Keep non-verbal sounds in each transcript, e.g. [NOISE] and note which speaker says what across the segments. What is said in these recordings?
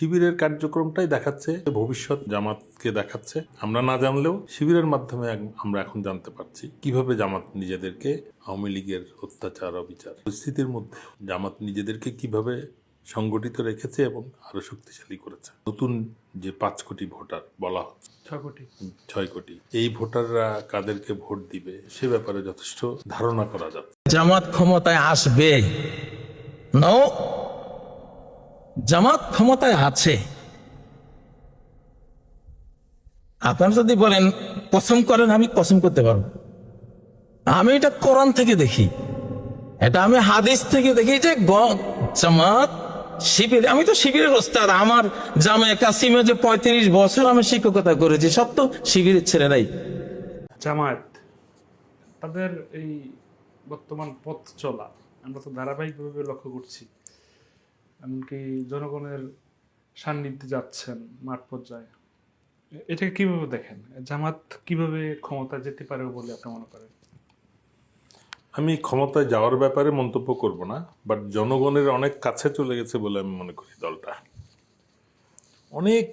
Speaker 1: শিবিরের কার্যক্রমটাই দেখাচ্ছে ভবিষ্যৎ জামাতকে দেখাচ্ছে। আমরা না জানলেও শিবিরের মাধ্যমে আমরা এখন জানতে পারছি কীভাবে জামাত নিজেদেরকে আওয়ামী লীগের অত্যাচার অবিচার পরিস্থিতির মধ্যে জামাত নিজেদেরকে কীভাবে সংগঠিত রেখেছে এবং আরও শক্তিশালী করেছে। নতুন যে পাঁচ কোটি ভোটার বলা হচ্ছে
Speaker 2: ছয় কোটি।
Speaker 1: ছয় কোটি এই ভোটাররা কাদেরকে ভোট দিবে সে ব্যাপারে যথেষ্ট ধারণা করা যাচ্ছে।
Speaker 3: জামাত ক্ষমতায় আসবে। নো জামাত ক্ষমতায় আছে। আপনারা যদি বলেন, কসম করেন, আমি কসম করতে পারব। আমি এটা কোরআন থেকে দেখি। এটা আমি হাদিস থেকে দেখি যে জামাত শিবির, আমি তো শিবিরের ওস্তাদ, আমার জামায় কাসিমে যে পঁয়ত্রিশ বছর আমি শিক্ষকতা করেছি, সব তো শিবিরের ছেলেরাই।
Speaker 2: জামায়াত, তাদের এই বর্তমান পথ চলা, আমরা তো ধারাবাহিকভাবে লক্ষ্য করছি। এমনকি জনগণের সান্নিধ্যে যাচ্ছেন মাঠ পর্যায়ে। এটাকে কীভাবে দেখেন? জামাত কীভাবে ক্ষমতা যেতে পারে বলে আপনি মনে করেন?
Speaker 1: আমি ক্ষমতায় যাওয়ার ব্যাপারে মন্তব্য করব না বাট জনগণের অনেক কাছে চলে গেছে বলে আমি মনে করি দলটা। অনেক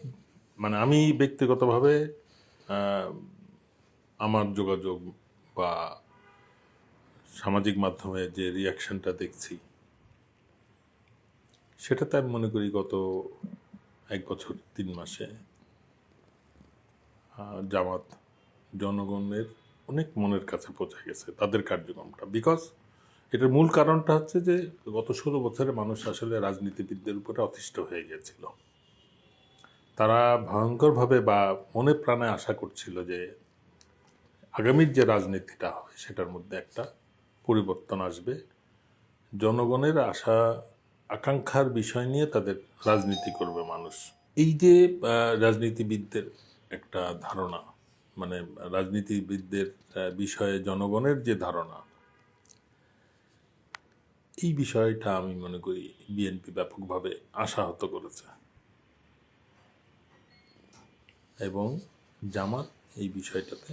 Speaker 1: মানে আমি ব্যক্তিগতভাবে আমার যোগাযোগ বা সামাজিক মাধ্যমে যে রিয়াকশনটা দেখছি সেটাতে আমি মনে করি গত এক বছর, তিন মাসে জামাত জনগণের অনেক মনের কাছে পৌঁছে গেছে তাদের কার্যক্রমটা। বিকজ এটার মূল কারণটা হচ্ছে যে গত ষোলো বছরে মানুষ আসলে রাজনীতিবিদদের উপরে অতিষ্ঠ হয়ে গিয়েছিল তারা ভয়ঙ্করভাবে বা মনে প্রাণে আশা করছিল যে আগামীর যে রাজনীতিটা হবে সেটার মধ্যে একটা পরিবর্তন আসবে। জনগণের আশা আকাঙ্ক্ষার বিষয় নিয়ে তাদের রাজনীতি করবে মানুষ। এই যে রাজনীতিবিদদের একটা ধারণা মানে রাজনীতিবিদদের বিষয়ে জনগণের যে ধারণা এই বিষয়টা আমি মনে করি বিএনপি ব্যাপকভাবে আশাহত করেছে। এবং জামাত এই বিষয়টাতে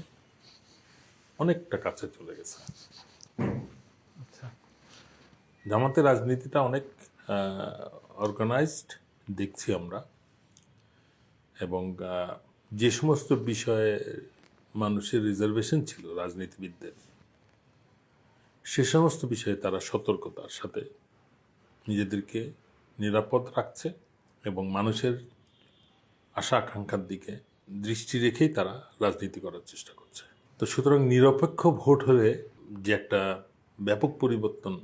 Speaker 1: অনেকটা কাছে চলে গেছে।
Speaker 2: আচ্ছা।
Speaker 1: জামাতের রাজনীতিটা অনেক অর্গানাইজড দেখছি আমরা। এবং যে সমস্ত বিষয়ে মানুষের রিজার্ভেশন ছিল রাজনীতিবিদদের, সে সমস্ত বিষয়ে তারা সতর্কতার সাথে নিজেদেরকে নিরাপদ রাখছে এবং মানুষের আশা আকাঙ্ক্ষার দিকে দৃষ্টি রেখেই তারা রাজনীতি করার চেষ্টা করছে। তো সুতরাং নিরপেক্ষ ভোট হলে যে একটা ব্যাপক পরিবর্তন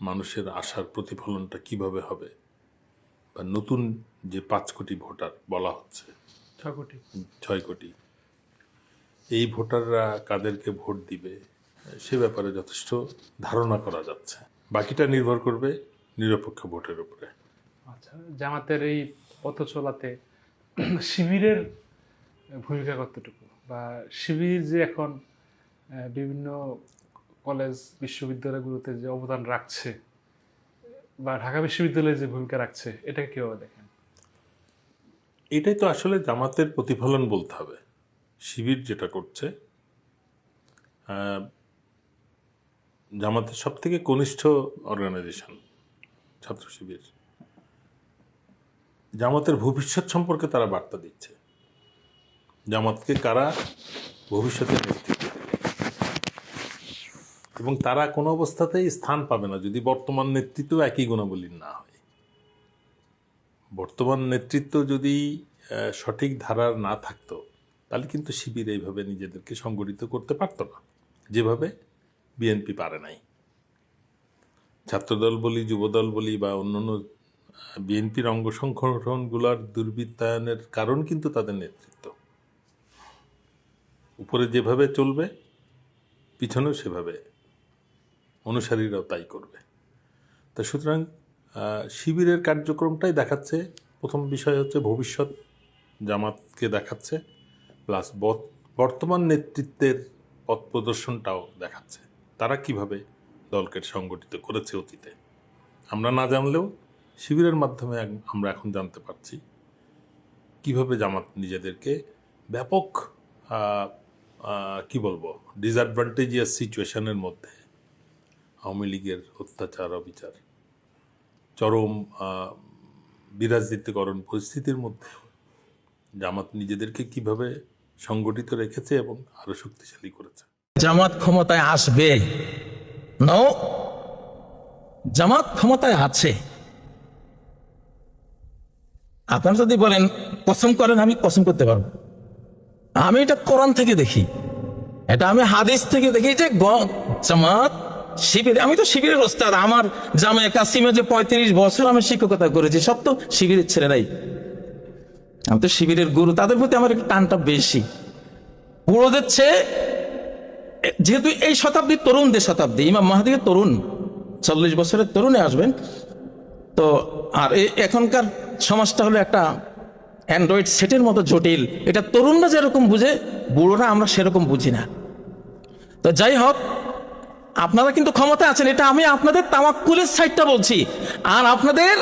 Speaker 1: মানুষের আশার প্রতিফলনটা কীভাবে হবে? বা নতুন যে পাঁচ কোটি ভোটার বলা হচ্ছে
Speaker 2: ছয় কোটি।
Speaker 1: ছয় কোটি এই ভোটাররা কাদেরকে ভোট দিবে? সে ব্যাপারে যথেষ্ট ধারণা করা যাচ্ছে। বাকিটা নির্ভর করবে নিরপেক্ষ ভোটের উপরে।
Speaker 2: আচ্ছা জামাতের এই পথ চলাতে শিবিরের ভূমিকা কতটুকু? বা শিবির যে এখন বিভিন্ন কলেজ বিশ্ববিদ্যালয়গুলোতে যে অবদান রাখছে বা ঢাকা বিশ্ববিদ্যালয়ে যে ভূমিকা রাখছে, এটাকে কীভাবে দেখেন?
Speaker 1: এটাই তো আসলে জামাতের প্রতিফলন বলতে হবে। শিবির যেটা করছে জামাতের সব থেকে কনিষ্ঠ অর্গানাইজেশন ছাত্র শিবির। জামাতের ভবিষ্যৎ সম্পর্কে তারা বার্তা দিচ্ছে। জামাতকে কারা ভবিষ্যতে নেতৃত্ব এবং তারা কোনো অবস্থাতেই স্থান পাবে না যদি বর্তমান নেতৃত্ব একই গুণাবলীর না হয়। বর্তমান নেতৃত্ব যদি সঠিক ধারার না থাকতো, তাহলে কিন্তু শিবির এইভাবে নিজেদেরকে সংগঠিত করতে পারতো না। যেভাবে বিএনপি পারে নাই। ছাত্রদল বলি, যুবদল বলি বা অন্যান্য বিএনপির অঙ্গ সংগঠনগুলোর দুর্বৃত্তায়নের কারণ কিন্তু তাদের নেতৃত্ব। উপরে যেভাবে চলবে, পিছনেও সেভাবে অনুসারীরাও তাই করবে। তা সুতরাং শিবিরের কার্যক্রমটাই দেখাচ্ছে। প্রথম বিষয় হচ্ছে ভবিষ্যৎ জামাতকে দেখাচ্ছে, প্লাস বর্তমান নেতৃত্বের পথ প্রদর্শনটাও দেখাচ্ছে। তারা কীভাবে দলকে সংগঠিত করেছে অতীতে? আমরা না জানলেও শিবিরের মাধ্যমে আমরা এখন জানতে পারছি। কীভাবে জামাত নিজেদেরকে ব্যাপক কি বলব ডিসঅ্যাডভান্টেজিয়াস সিচুয়েশনের মধ্যে আওয়ামী লীগের অত্যাচার অবিচার। চরম আহ, বিরাজনীতিকরণ পরিস্থিতির মধ্যে জামাত নিজেদেরকে কীভাবে সংগঠিত রেখেছে এবং আরও শক্তিশালী করেছে?
Speaker 3: জামাত ক্ষমতায় আসবে? জামাত ক্ষমতায় আছে। আপনারা যদি বলেন কসম করেন আমি কসম করতে পারব। আমি এটা কোরআন থেকে দেখি। এটা আমি হাদিস থেকে দেখি যে জামাত শিবির, আমি তো শিবিরের ওস্তাদ। আমার জামে কাসিমে যে পঁয়ত্রিশ বছর আমি শিক্ষকতা করেছি, সব তো শিবিরের ছেলেরাই আমি তো শিবিরের গুরু, তাদের প্রতি আমার একটু টানটা বেশি। বুড়োদের চেয়ে যেহেতু এই শতাব্দী তরুণদের শতাব্দী, ইমাম মাহাদিকে তরুণ, চল্লিশ বছরের তরুণে আসবেন। তো, আর এখনকার সমাজটা হলো একটা অ্যান্ড্রয়েড সেটের মতো জটিল। এটা তরুণরা যেরকম বুঝে, বুড়োরা আমরা সেরকম বুঝি না। তো যাই হোক আপনারা কিন্তু ক্ষমতা আছেন, এটা আমি আপনাদের তামাক্কুলের সাইডটা বলছি। আর আপনাদের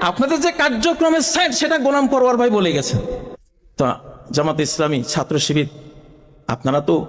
Speaker 3: আপনাদের যে কার্যক্রমের সাইড সেটা গোলাম পরওয়ার ভাই বলে গেছেন। তো, জামাত ইসলামী, ছাত্র শিবির, আপনারা তো,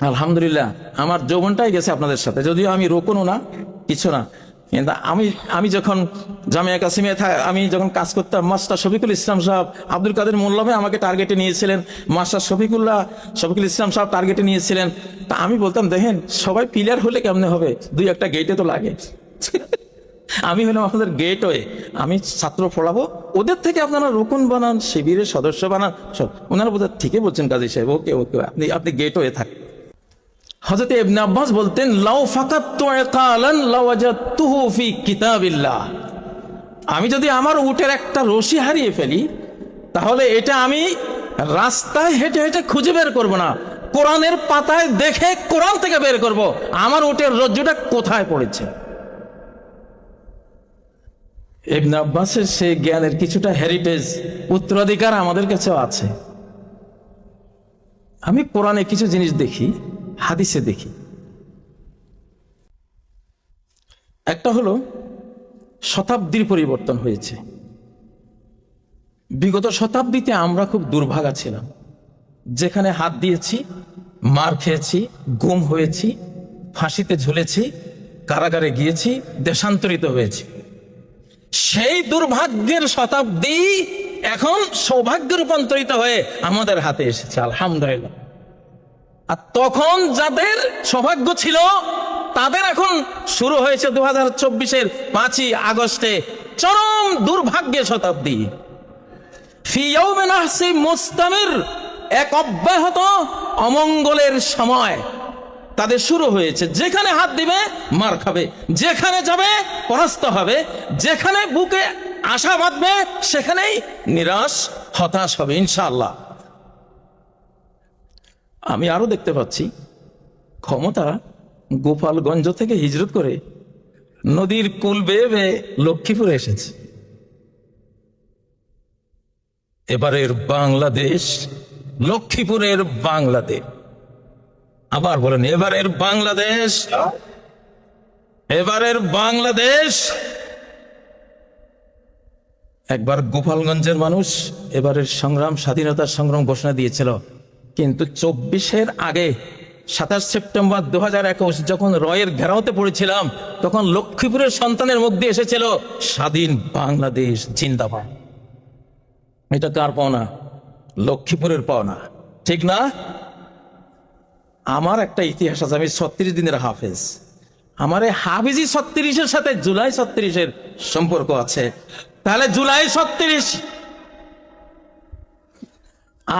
Speaker 3: আলহামদুলিল্লাহ, আমার যৌবনটাই গেছে আপনাদের সাথে। যদিও আমি রোকনও না, কিছু না। কিন্তু আমি আমি যখন জামিয়া কাসিমে আমি যখন কাজ করতাম, মাস্টার শফিকুল ইসলাম সাহেব আব্দুল কাদের মোল্লামে আমাকে টার্গেটে নিয়েছিলেন, মাস্টার শফিকুল্লাহ শফিকুল ইসলাম সাহেব টার্গেটে নিয়েছিলেন। তা আমি বলতাম, দেখেন, সবাই প্লেয়ার হলে কেমনে হবে? দুই একটা গেটে তো লাগে। [LAUGHS] আমি হলাম আপনাদের গেট ওয়ে আমি ছাত্র পড়াবো। ওদের থেকে আপনারা রুকুন বানান, শিবিরের সদস্য বানান। সব, ওনারা বোধহয় ঠিকই বলছেন কাজী সাহেব। ওকে ওকে, আপনি আপনি গেট ওয়ে থাক হযরত ইবনে আব্বাস বলতেন, লাউ ফাকাততু ইকালান লাওয়াজাদতুহু ফি কিতাবিল্লাহ। আমি যদি আমার উটের একটা রশি হারিয়ে ফেলি, তাহলে এটা আমি রাস্তায় হেঁটে হেঁটে খুঁজে বের করব না। কোরআনের পাতায় দেখে কোরআন থেকে বের করব। আমার উটের রজ্জুটা কোথায় পড়েছে? ইবনে আব্বাসের সেই জ্ঞানের কিছুটা হেরিটেজ উত্তরাধিকার আমাদের কাছেও আছে। আমি কোরআনে কিছু জিনিস দেখি হাদিসে দেখি। একটা হলো শতাব্দীর পরিবর্তন হয়েছে। বিগত শতাব্দীতে আমরা খুব দুর্ভাগা ছিলাম। যেখানে হাত দিয়েছি, মার খেয়েছি, গুম হয়েছি, ফাঁসিতে ঝুলেছি, কারাগারে গিয়েছি, দেশান্তরিত হয়েছি। সেই দুর্ভাগ্যের শতাব্দী এখন সৌভাগ্যে রূপান্তরিত হয়ে আমাদের হাতে এসেছে, আলহামদুলিল্লাহ। আর তখন যাদের সৌভাগ্য ছিল, তাদের এখন শুরু হয়েছে দু হাজার চব্বিশের পাঁচই আগস্টে চরম দুর্ভাগ্যের শতাব্দী। মুস্তামির, এক অব্যাহত অমঙ্গলের সময়। তাদের শুরু হয়েছে, যেখানে হাত দিবে, মার খাবে। যেখানে যাবে, পরাস্ত হবে। যেখানে বুকে আশা বাঁধবে, সেখানেই নিরাশ, হতাশ হবে, ইনশাআল্লাহ। আমি আরও দেখতে পাচ্ছি। ক্ষমতা গোপালগঞ্জ থেকে হিজরত করে নদীর কুল বেয়ে বেয়ে লক্ষ্মীপুরে এসেছে। এবারের বাংলাদেশ, লক্ষ্মীপুরের বাংলাদেশ আবার বলেন, এবারের বাংলাদেশ এবারের বাংলাদেশ। একবার গোপালগঞ্জের মানুষ এবারের সংগ্রাম, স্বাধীনতার সংগ্রাম ঘোষণা দিয়েছিল। কিন্তু চব্বিশের আগে সাতাশ সেপ্টেম্বর দু হাজার একুশ যখন রয়ের ঘেরাওতে পড়েছিলাম, তখন লক্ষ্মীপুরের সন্তানের মুখ দিয়ে এসেছিল স্বাধীন বাংলাদেশ জিন্দাবাদ। এটা কার পাওনা? লক্ষ্মীপুরের পাওনা। ঠিক না? আমার একটা ইতিহাস আছে, আমি ছত্রিশ দিনের হাফেজ। আমার এই হাফিজি ছত্রিশের সাথে জুলাই ছত্রিশের সম্পর্ক আছে। তাহলে জুলাই ছত্রিশ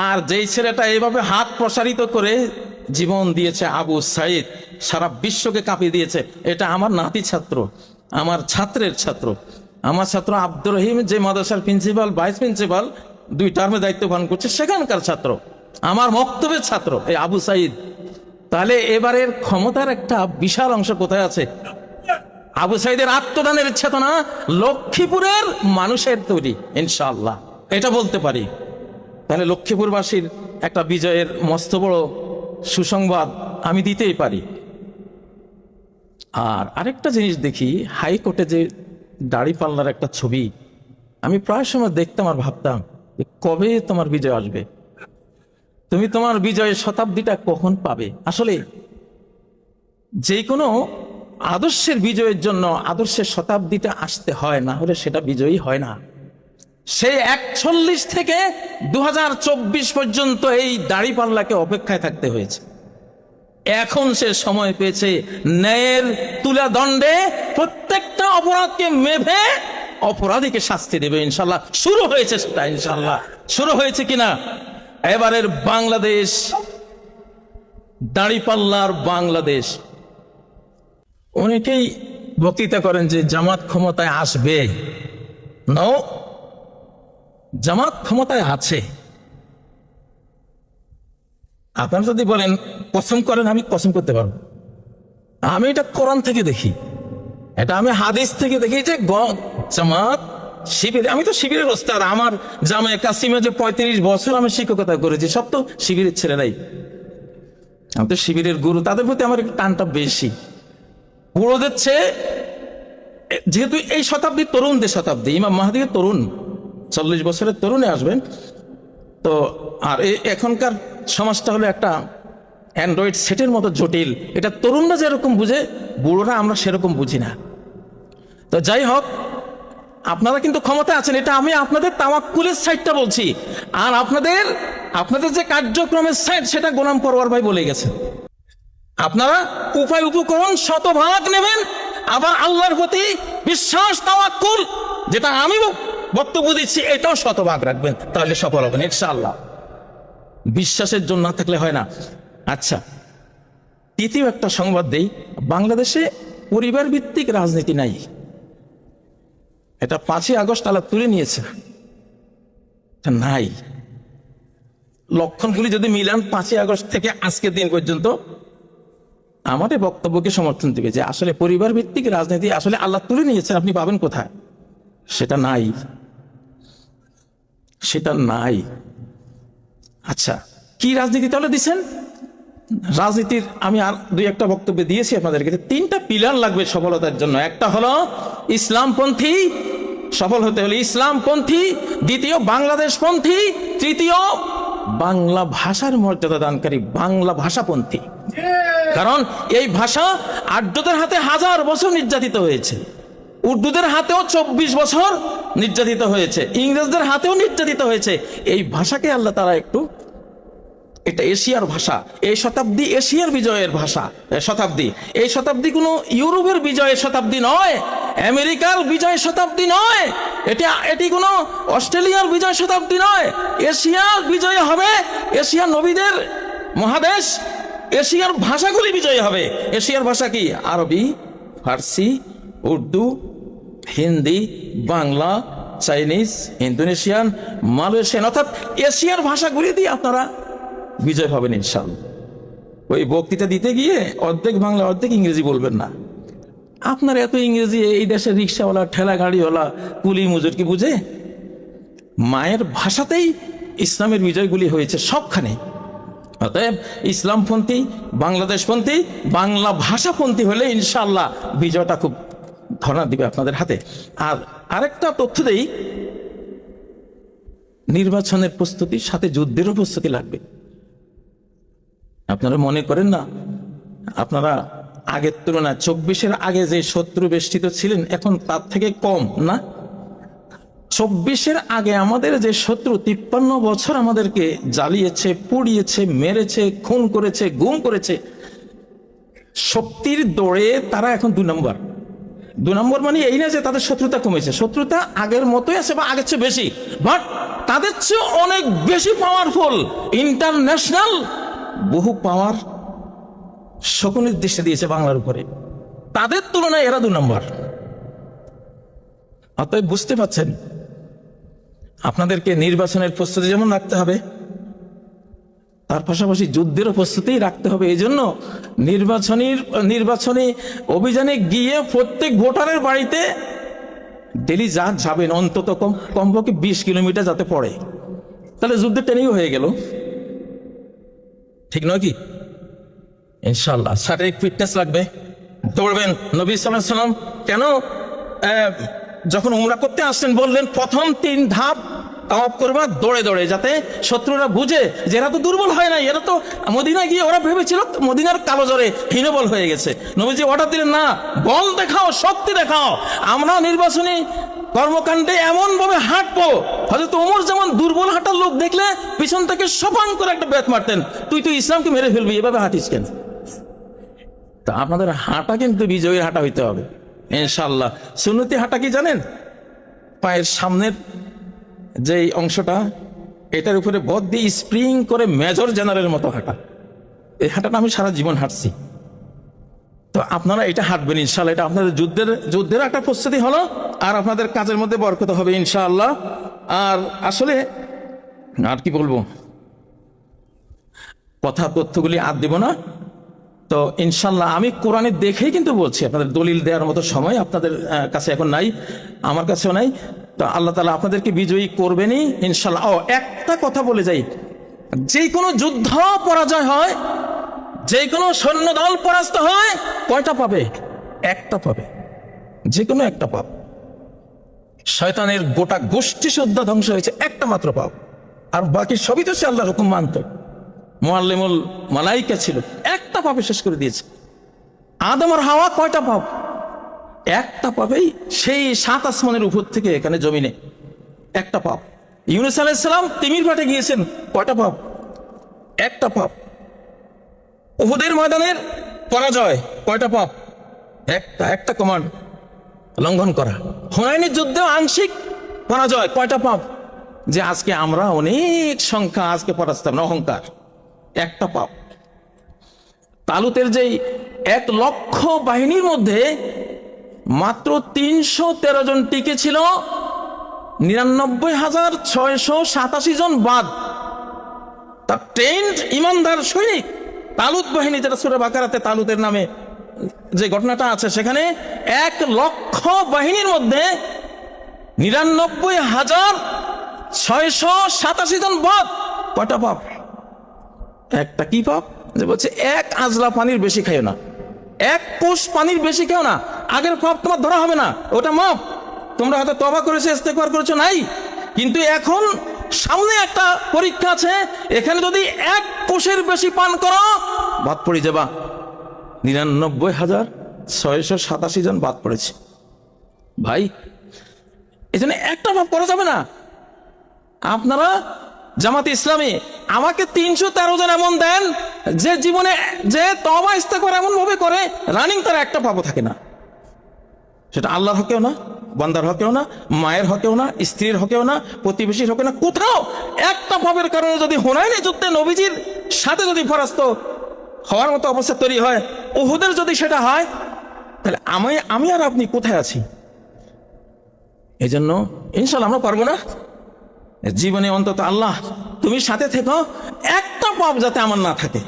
Speaker 3: আর যেই ছেলেটা এইভাবে হাত প্রসারিত করে জীবন দিয়েছে আবু সাইদ, সারা বিশ্বকে কাঁপিয়ে দিয়েছে। এটা আমার নাতি ছাত্র, আমার ছাত্রের ছাত্র। আমার ছাত্র আব্দুর রহিম যে মাদ্রাসার প্রিন্সিপাল, ভাইস প্রিন্সিপাল, দুই টার্মে দায়িত্ব পালন করছে, সেখানকার ছাত্র, আমার বক্তব্যের ছাত্র, এই আবু সাইদ। তাহলে এবারের ক্ষমতার একটা বিশাল অংশ কোথায় আছে? আবু সাইদের আত্মদানের চেতনা লক্ষ্মীপুরের মানুষের তৈরি, ইনশাআল্লাহ। এটা বলতে পারি। তাহলে লক্ষ্মীপুরবাসীর একটা বিজয়ের মস্ত বড় সুসংবাদ আমি দিতেই পারি। আর আরেকটা জিনিস দেখি, হাইকোর্টে যে দাড়ি পাল্লার একটা ছবি, আমি প্রায় সময় দেখতাম আর ভাবতাম যে কবে তোমার বিজয় আসবে। তুমি তোমার বিজয়ের শতাব্দীটা কখন পাবে? আসলে যে কোনো আদর্শের বিজয়ের জন্য আদর্শের শতাব্দীটা আসতে হয়, না হলে সেটা বিজয়ী হয় না। সেই একচল্লিশ থেকে দু হাজার চব্বিশ পর্যন্ত এই দাড়িপাল্লাকে অপেক্ষায় থাকতে হয়েছে। এখন সে সময় পেয়েছে ন্যায়ের তুলা দণ্ডে প্রত্যেকটা অপরাধকে মেভে অপরাধীকে শাস্তি দেবে ইনশাল্লাহ। শুরু হয়েছে সেটা ইনশাল্লাহ। শুরু হয়েছে কিনা? এবারের বাংলাদেশ দাড়িপাল্লার বাংলাদেশ। অনেকেই বক্তৃতা করেন যে জামাত ক্ষমতায় আসবে। নো জামাত ক্ষমতায় আছে। আপনারা যদি বলেন, কসম করেন, আমি কসম করতে পারব। আমি এটা কোরআন থেকে দেখি। এটা আমি হাদিস থেকে দেখি যে জামাত, শিবির, আমি তো শিবিরের ওস্তাদ। আমার জামে কাসিমে যে পঁয়ত্রিশ বছর আমি শিক্ষকতা করেছি, সব তো শিবিরের ছেলেরাই আমি তো শিবিরের গুরু, তাদের প্রতি আমার একটু টানটা বেশি। বুড়োদের চেয়ে যেহেতু এই শতাব্দী তরুণদের শতাব্দী, ইমাম মাহাদিকে তরুণ। চল্লিশ বছরের তরুণে আসবেন। তো আর এখনকার সমাজটা হলো একটা অ্যান্ড্রয়েড সেটের মতো জটিল। এটা তরুণরা যেরকম বুঝে, বুড়োরা আমরা সেরকম বুঝি না। তো যাই হোক, আপনারা কিন্তু ক্ষমতা আছেন, এটা আমি আপনাদের তাওয়াক্কুলের সাইডটা বলছি। আর আপনাদের আপনাদের যে কার্যক্রমের সাইড সেটা গোলাম পরোয়ার ভাই বলে গেছেন। আপনারা উপায় উপকরণ শতভাগ নেবেন, আবার আল্লাহর প্রতি বিশ্বাস, তাওয়াক্কুল, যেটা আমি বক্তব্য দিচ্ছি, এটাও শতভাগ রাখবেন, তাহলে সফল হবেন, ইনশাআল্লাহ। বিশ্বাসের জন্য না থাকলে হয় না। আচ্ছা তৃতীয় একটা সংবাদ দেই, বাংলাদেশে পরিবার ভিত্তিক রাজনীতি নাই। এটা পাঁচই আগস্ট আলাপ তুলে নিয়েছে। নাই। লক্ষণগুলি যদি মিলান, পাঁচই আগস্ট থেকে আজকের দিন পর্যন্ত, আমাদের বক্তব্যকে সমর্থন দিবে যে আসলে পরিবার ভিত্তিক রাজনীতি আসলে আল্লাহ তুলে নিয়েছেন, আপনি পাবেন কোথায়? সেটা নাই। সেটা নাই। আচ্ছা কি রাজনীতি তাহলে দিচ্ছেন রাজনীতির আমি আর দুই একটা বক্তব্য দিয়েছি আপনাদেরকে তিনটা পিলার লাগবে সফলতার জন্য। একটা হলো ইসলামপন্থী, সফল হতে হলে ইসলামপন্থী, দ্বিতীয় বাংলাদেশপন্থী, তৃতীয় বাংলা ভাষার মর্যাদা দানকারী বাংলা ভাষাপন্থী। কারণ এই ভাষা আর্যদের হাতে হাজার বছর নির্যাতিত হয়েছে। উর্দুদের হাতেও চব্বিশ বছর নির্যাতিত হয়েছে, ইংরেজদের হাতেও নির্যাতিত হয়েছে। এই ভাষাকে আল্লাহ তারা একটু, এটা এশিয়ার ভাষা, এই শতাব্দী এশিয়ার বিজয়ের ভাষা শতাব্দী। এই শতাব্দী কোনো ইউরোপের বিজয়ের শতাব্দী নয়, আমেরিকার বিজয় শতাব্দী নয়, এটা, এটি কোনো অস্ট্রেলিয়ার বিজয় শতাব্দী নয়, এশিয়ার বিজয় হবে, এশিয়ার নবীদের মহাদেশ, এশিয়ার ভাষাগুলি বিজয় হবে। এশিয়ার ভাষা কি? আরবি, Farsi, Urdu Hindi, Bangla, Chinese, Indonesian, Malaysian, অর্থাৎ এশিয়ার ভাষাগুলি দিয়ে আপনারা বিজয় পাবেন ইনশাল্লাহ ওই বক্তৃতা দিতে গিয়ে অর্ধেক বাংলা, অর্ধেক ইংরেজি বলবেন না। আপনার এত ইংরেজি, এই দেশের রিক্সাওয়ালা ঠেলা গাড়িওয়ালা কুলি মুজুর কি বুঝে? মায়ের ভাষাতেই ইসলামের বিজয়গুলি হয়েছে সবখানে। অতএব ইসলামপন্থী, বাংলাদেশপন্থী, বাংলা ভাষাপন্থী হলে ইনশাল্লাহ বিজয়টা খুব ধরা দিবে আপনাদের হাতে। আর আরেকটা তথ্য দেই, নির্বাচনের প্রস্তুতির সাথে যুদ্ধেরও প্রস্তুতি লাগবে। আপনারা মনে করেন না? আপনারা আগের তুলনায় চব্বিশের আগে যে শত্রু বেষ্টিত ছিলেন, এখন তার থেকে কম, না? চব্বিশের আগে আমাদের যে শত্রু, তিপ্পান্ন বছর আমাদেরকে জ্বালিয়েছে, পুড়িয়েছে, মেরেছে, খুন করেছে, গুম করেছে। শক্তির দৌড়ে তারা এখন দু নম্বর। দু নম্বর মানে এই না যে তাদের শত্রুতা কমেছে। শত্রুতা আগের মতোই আছে বা আগের চেয়ে বেশি। বাট তাদের চেয়ে অনেক বেশি পাওয়ারফুল ইন্টারন্যাশনাল বহু পাওয়ার শকুনের দৃষ্টি দিয়েছে বাংলার উপরে। তাদের তুলনায় এরা দু নম্বর। অতএব বুঝতে পাচ্ছেন আপনাদেরকে নির্বাচনের প্রস্তুতি যেমন রাখতে হবে তার পাশাপাশি যুদ্ধেরও প্রস্তুতি রাখতে হবে। এই জন্য নির্বাচনীর, নির্বাচনী অভিযানে গিয়ে প্রত্যেক ভোটারের বাড়িতে ডেলি যা যাবেন, অন্তত কম, কমপক্ষে বিশ কিলোমিটার যাতে পড়ে। তাহলে যুদ্ধের ট্রেনিং হয়ে গেল। ঠিক নয় কি? ইনশাল্লাহ শারীরিক ফিটনেস লাগবে। দৌড়বেন নবী সাল্লাম কেন যখন উমরা করতে আসলেন, বললেন, প্রথম তিন ধাপ তাওয়াব করবা, দৌড়ে দৌড়ে, যাতে শত্রুরা বুঝে যে এরা তো দুর্বল হয় না এরা তো মদিনা গিয়ে ওরা ভেবেছিল মদিনার কালো জ্বরে হীনবল হয়ে গেছে। নবীজি অর্ডার দিলেন, না, বল দেখাও, শক্তি দেখাও। আমরা নির্বাচনী কর্মকাণ্ডে এমন ভাবে হাঁটবো। হয়তো ওমর যেমন দুর্বল হাঁটার লোক দেখলে, পিছন থেকে সপাং করে একটা ব্যাথ মারতেন, তুই তুই ইসলামকে মেরে ফেলবি, এভাবে হাঁটিস কেন? তা আপনাদের হাঁটা কিন্তু বিজয়ীর হাঁটা হইতে হবে ইনশাল্লাহ সুন্নতি হাঁটা কি জানেন? পায়ের সামনের যে অংশটা, এটার উপরে বদ দিয়ে স্প্রিং করে মেজর জেনারেল মতো হাঁটা। এই হাঁটাটা আমি সারা জীবন হাঁটছি। তো আপনারা এটা হাঁটবেন ইনশাল্লাহ এটা আপনাদের যুদ্ধের যুদ্ধের একটা প্রস্তুতি হলো, আর আপনাদের কাজের মধ্যে বরকত হবে ইনশাআল্লাহ। আর আসলে, আর কি বলব? কথা তথ্যগুলি আর দিব না। তো ইনশাল্লাহ আমি কোরআনে দেখেই কিন্তু বলছি, আপনাদের দলিল দেওয়ার মতো সময় আপনাদের কাছে এখন নাই, আমার কাছেও নাই। তো আল্লাহ তালা আপনাদেরকে বিজয়ী করবেনই ইনশাল্লাহ ও, একটা কথা বলে যাই। যে কোনো যুদ্ধ পরাজয় হয় যে কোনো সৈন্যদল পরাস্ত হয়, কয়টা পাবে? একটা পাবে। যে কোনো একটা পাপ শয়তানের গোটা গোষ্ঠী শ্রদ্ধা ধ্বংস হয়েছে, একটা মাত্র পাপ আর বাকি সবই তো সে আল্লাহ হুকুম মানত। মোয়াল্লিমুল মালাইকা ছিল, একটা পাপে শেষ করে দিয়েছে। আদমর হাওয়া কয়টা পাপ একটা পাপেই সেই সাত আসমানের উপর থেকে এখানে জমিনে একটা পাপ। ইউনুস আলাইসালাম তিমির ঘাটে গিয়েছেন, কয়টা পাপ? একটা পাপ। উহুদের ময়দানের পরাজয়, কয়টা পাপ? একটা একটা কমান্ড লঙ্ঘন করা। হুনাইনের যুদ্ধে আংশিক পরাজয়, কয়টা পাপ? যে আজকে আমরা অনেক সংখ্যা, আজকে পরাস্তাম অহংকার। একটা পাপ। তালুতের যেই এক লক্ষ বাহিনীর মধ্যে মাত্র তিনশো তেরো জন টিকে ছিল নিরানব্বই হাজার ছয়শো সাতাশি জন বাদ। তার ট্রেন্ড ইমানদার, সৈনিক, তালুত বাহিনী যেটা সুরে বাকারাতে তালুতের নামে যে ঘটনাটা আছে সেখানে এক লক্ষ বাহিনীর মধ্যে নিরানব্বই হাজার ছয়শো সাতাশি জন বাদ। কয়টা পাপ একটা কি পাপ যে বলছে, এক আজলা পানির বেশি খাইও না। এক কোষ পানির বেশি খেও না, আগের পাপ তোমার ধরা হবে না, ওটা মাপ। তোমরা হয়তো তবা করেছ, ইস্তেকবার করেছ, নাই। কিন্তু এখন সামনে একটা পরীক্ষা আছে, এখানে যদি এক কোষের বেশি পান করো, বাদ পড়ে যাবা। নিরানব্বই হাজার ছয়শো সাতাশি জন বাদ পড়েছে। ভাই এখানে একটা ভাব করা যাবে না। আপনারা জামাত ইসলামী, আমাকে তিনশো তেরো জন এমন দেন যে জীবনে যে তবা ইস্তেকবার এমন ভাবে করে রানিং তার একটা পাপও থাকে না। সেটা আল্লাহর হকেও না, বান্দার হকেও না, মায়ের হকেও না, স্ত্রীর হকেও না, প্রতিবেশীর হকেও না, কোথাও একটা পাপের কারণে যদি হোনাইনি যুদ্ধে নবীজির সাথে যদি ফরাস্ত হওয়ার মতো অবস্থা তৈরি হয় ওহুদের যদি সেটা হয়, তাহলে আমি আমি আর আপনি কোথায় আছি? এই জন্য ইনশাল্লাহ আমরা পারব না। জীবনে অন্তত আল্লাহ, তুমি সাথে থেকো, একটা পাপ যাতে আমার না থাকে।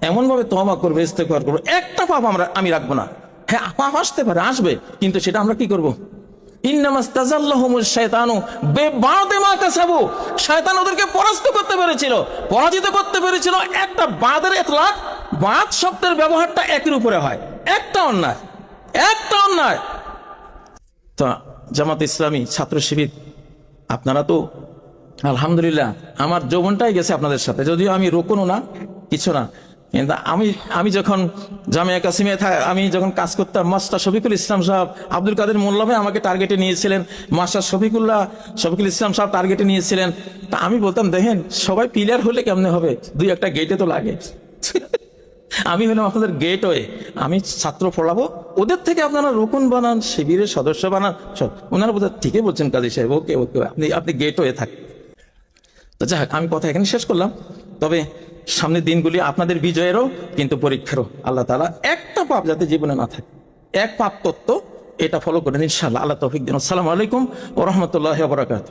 Speaker 3: এমন ভাবে তবা করবে ইস্তেকবার করব, একটা পাপ আমরা, আমি রাখব না। হ্যাঁ পাপ আসতে পারে, আসবে, কিন্তু সেটা আমরা কি করব? ওদেরকে করতে পেরেছিল, পরাজিত করতে পেরেছিল। একটা বাদ শব্দের ব্যবহারটা একের উপরে হয়। একটা অন্যায় একটা অন্যায়। তো জামাত ইসলামী, ছাত্র শিবির, আপনারা তো আলহামদুলিল্লাহ, আমার যৌবনটাই গেছে আপনাদের সাথে। যদিও আমি রোকনও না, কিছু না। কিন্তু আমি আমি যখন জামিয়া কাসিমে আমি যখন কাজ করতাম, মাস্টার শফিকুল ইসলাম সাহেব আব্দুল কাদের মোল্লা ভাই আমাকে টার্গেটে নিয়েছিলেন। মাস্টার শফিকুল্লাহ শফিকুল ইসলাম সাহেব টার্গেটে নিয়েছিলেন। তা আমি বলতাম, দেখেন, সবাই প্লেয়ার হলে কেমনে হবে? দুই একটা গেটে তো লাগে। আমি হলাম আপনাদের গেট ওয়ে আমি ছাত্র পড়াবো। ওদের থেকে আপনারা রোকন বানান, শিবিরের সদস্য বানান। ওনারা বোধহয় ঠিকই বলছেন কাজী সাহেব। ওকে ওকে, আপনি আপনি গেট হয়ে থাক। তো যাই আমি কথা এখানে শেষ করলাম। তবে সামনের দিনগুলি আপনাদের বিজয়েরও, কিন্তু পরীক্ষারও। আল্লাহ তালা একটা পাপ যাতে জীবনে না থাকে। এক পাপ তত্ত্ব এটা ফলো করেন ইনশাল্লাহ আল্লাহ তৌফিক দিন। আসসালামু আলাইকুম ও রহমতুল্লাহ বরাকাত